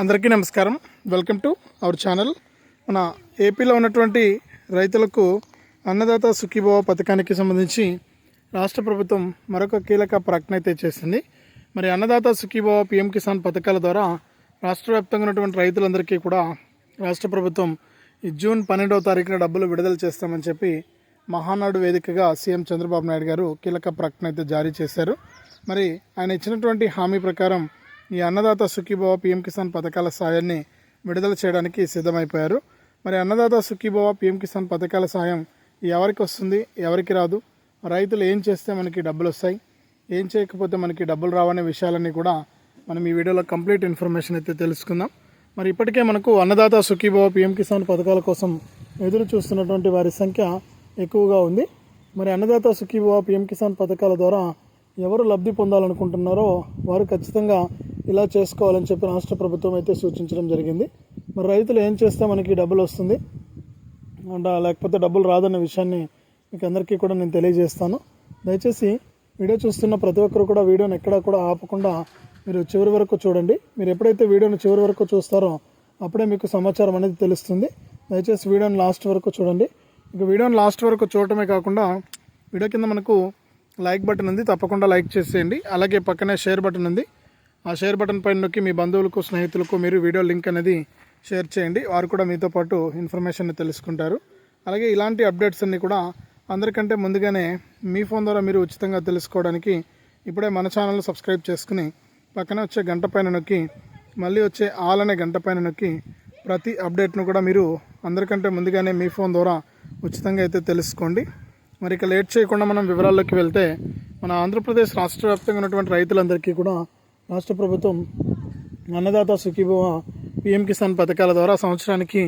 అందరికీ నమస్కారం. Welcome to our channel మన ఏపీలో ఉన్నటువంటి రైతులకు అన్నదాత సుఖీభవ పథకానికి సంబంధించి రాష్ట్ర ప్రభుత్వం మరొక కీలక ప్రకటన అయితే చేసింది. మరి అన్నదాత సుఖీభవ పిఎం కిసాన్ పథకాల ద్వారా రాష్ట్ర వ్యాప్తంగా ఉన్నటువంటి రైతులందరికీ కూడా రాష్ట్ర ప్రభుత్వం ఈ జూన్ పన్నెండవ తారీఖున డబ్బులు విడుదల చేస్తామని చెప్పి మహానాడు వేదికగా సీఎం చంద్రబాబు నాయుడు గారు కీలక ప్రకటన అయితే జారీ చేశారు. మరి ఆయన ఇచ్చినటువంటి హామీ ప్రకారం ఈ అన్నదాత సుఖీభవ పీఎం కిసాన్ పథకాల సాయాన్ని విడుదల చేయడానికి సిద్ధమైపోయారు. మరి అన్నదాత సుఖీభవ పిఎం కిసాన్ పథకాల సాయం ఎవరికి వస్తుంది ఎవరికి రాదు? రైతులు ఏం చేస్తే మనకి డబ్బులు వస్తాయి? ఏం చేయకపోతే మనకి డబ్బులు రావనే విషయాలన్నీ కూడా మనం ఈ వీడియోలో కంప్లీట్ ఇన్ఫర్మేషన్ అయితే తెలుసుకుందాం. మరి ఇప్పటికే మనకు అన్నదాత సుఖీభవ పీఎం కిసాన్ పథకాల కోసం ఎదురు చూస్తున్నటువంటి వారి సంఖ్య ఎక్కువగా ఉంది. మరి అన్నదాత సుఖీభవ పిఎం కిసాన్ పథకాల ద్వారా ఎవరు లబ్ధి పొందాలనుకుంటున్నారో వారు ఖచ్చితంగా ఇలా చేసుకోవాలని చెప్పి రాష్ట్ర ప్రభుత్వం అయితే సూచించడం జరిగింది. మరి రైతులు ఏం చేస్తే మనకి డబ్బులు వస్తుంది? అండ్ లేకపోతే డబ్బులు రాదన్న విషయాన్ని మీకు అందరికీ కూడా నేను తెలియజేస్తాను. దయచేసి వీడియో చూస్తున్న ప్రతి ఒక్కరు కూడా వీడియోని ఎక్కడా కూడా ఆపకుండా మీరు చివరి వరకు చూడండి. మీరు ఎప్పుడైతే వీడియోని చివరి వరకు చూస్తారో అప్పుడే మీకు సమాచారం అనేది తెలుస్తుంది. దయచేసి వీడియోని లాస్ట్ వరకు చూడండి. ఇక వీడియోని లాస్ట్ వరకు చూడటమే కాకుండా వీడియో కింద మనకు లైక్ బటన్ ఉంది. తప్పకుండా లైక్ చేసేయండి. అలాగే పక్కనే షేర్ బటన్ ఉంది. ఆ షేర్ బటన్ పైన నొక్కి మీ బంధువులకు స్నేహితులకు మీరు వీడియో లింక్ అనేది షేర్ చేయండి. వారు కూడా మీతో పాటు ఇన్ఫర్మేషన్ తెలుసుకుంటారు. అలాగే ఇలాంటి అప్డేట్స్ అన్నీ కూడా అందరికంటే ముందుగానే మీ ఫోన్ ద్వారా మీరు ఉచితంగా తెలుసుకోవడానికి ఇప్పుడే మన ఛానల్ సబ్స్క్రైబ్ చేసుకుని పక్కనే వచ్చే గంట పైన నొక్కి మళ్ళీ వచ్చే ఆల్ అనే గంట పైన నొక్కి ప్రతి అప్డేట్ను కూడా మీరు అందరికంటే ముందుగానే మీ ఫోన్ ద్వారా ఉచితంగా అయితే తెలుసుకోండి. మరి ఇక లేట్ చేయకుండా మనం వివరాల్లోకి వెళ్తే మన ఆంధ్రప్రదేశ్ రాష్ట్ర వ్యాప్తంగా ఉన్నటువంటి రైతులందరికీ కూడా రాష్ట్ర ప్రభుత్వం అన్నదాత సుఖీభవ పిఎం కిసాన్ పథకాల ద్వారా సంవత్సరానికి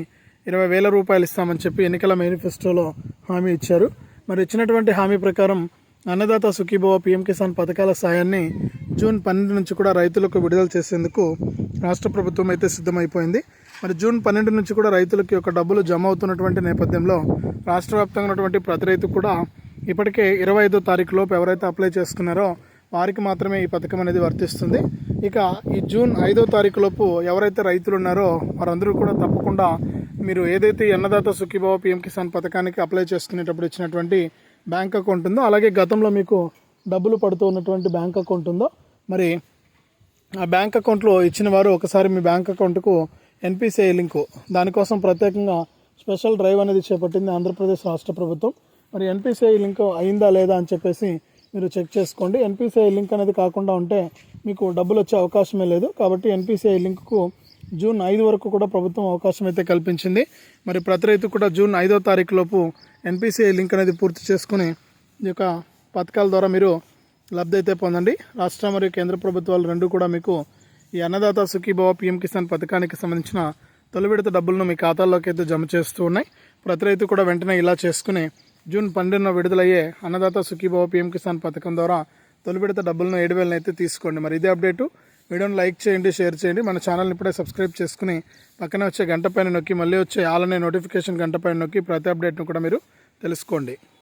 ఇరవై వేల రూపాయలు ఇస్తామని చెప్పి ఎన్నికల మేనిఫెస్టోలో హామీ ఇచ్చారు. మరి ఇచ్చినటువంటి హామీ ప్రకారం అన్నదాత సుఖీభవ పిఎం కిసాన్ పథకాల సాయాన్ని జూన్ పన్నెండు నుంచి కూడా రైతులకు విడుదల చేసేందుకు రాష్ట్ర ప్రభుత్వం అయితే సిద్ధమైపోయింది. మరి జూన్ పన్నెండు నుంచి కూడా రైతులకి ఒక డబ్బులు జమ అవుతున్నటువంటి నేపథ్యంలో రాష్ట్ర వ్యాప్తంగా ఉన్నటువంటి ప్రతి రైతు కూడా ఇప్పటికే ఇరవై ఐదో తారీఖు లోపు ఎవరైతే అప్లై చేసుకున్నారో వారికి మాత్రమే ఈ పథకం అనేది వర్తిస్తుంది. ఇక ఈ జూన్ ఐదో తారీఖు లోపు ఎవరైతే రైతులు ఉన్నారో వారందరూ కూడా తప్పకుండా మీరు ఏదైతే అన్నదాత సుఖీభావ పిఎం కిసాన్ పథకానికి అప్లై చేసుకునేటప్పుడు ఇచ్చినటువంటి బ్యాంక్ అకౌంట్ ఉందో అలాగే గతంలో మీకు డబ్బులు పడుతూ ఉన్నటువంటి బ్యాంక్ అకౌంట్ ఉందో మరి ఆ బ్యాంక్ అకౌంట్లో ఇచ్చిన వారు ఒకసారి మీ బ్యాంక్ అకౌంట్కు ఎన్పిసిఐ లింకు. దానికోసం ప్రత్యేకంగా స్పెషల్ డ్రైవ్ అనేది చేపట్టింది ఆంధ్రప్రదేశ్ రాష్ట్ర ప్రభుత్వం. మరి ఎన్పిసిఐ లింక్ అయిందా లేదా అని చెప్పేసి మీరు చెక్ చేసుకోండి. ఎన్పిసిఐ లింక్ అనేది కాకుండా ఉంటే మీకు డబ్బులు వచ్చే అవకాశమే లేదు. కాబట్టి ఎన్పిసిఐ లింక్కు జూన్ ఐదు వరకు కూడా ప్రభుత్వం అవకాశం అయితే కల్పించింది. మరి ప్రతి రైతు కూడా జూన్ ఐదో తారీఖు లోపు ఎన్పిసిఐ లింక్ అనేది పూర్తి చేసుకుని ఈ యొక్క పథకాల ద్వారా మీరు లబ్ధి అయితే పొందండి. రాష్ట్ర మరియు కేంద్ర ప్రభుత్వాలు రెండు కూడా మీకు ఈ అన్నదాత సుఖీభావ పిఎం కిసాన్ పథకానికి సంబంధించిన తొలి విడత డబ్బులను మీ ఖాతాల్లోకి అయితే జమ చేస్తూ ఉన్నాయి. ప్రతి రైతు కూడా వెంటనే ఇలా చేసుకుని జూన్ పన్నెండున విడుదలయ్యే అన్నదాత సుఖీభవ పిఎం కిసాన్ పథకం ద్వారా తొలి విడత డబ్బులను ఏడు వేలను అయితే తీసుకోండి. మరి ఇదే అప్డేటు. వీడియోని లైక్ చేయండి షేర్ చేయండి. మన ఛానల్ని ఇప్పుడే సబ్స్క్రైబ్ చేసుకుని పక్కనే వచ్చే గంట పైన నొక్కి మళ్ళీ వచ్చే ఆలనే నోటిఫికేషన్ గంట పైన నొక్కి ప్రతి అప్డేట్ను కూడా మీరు తెలుసుకోండి.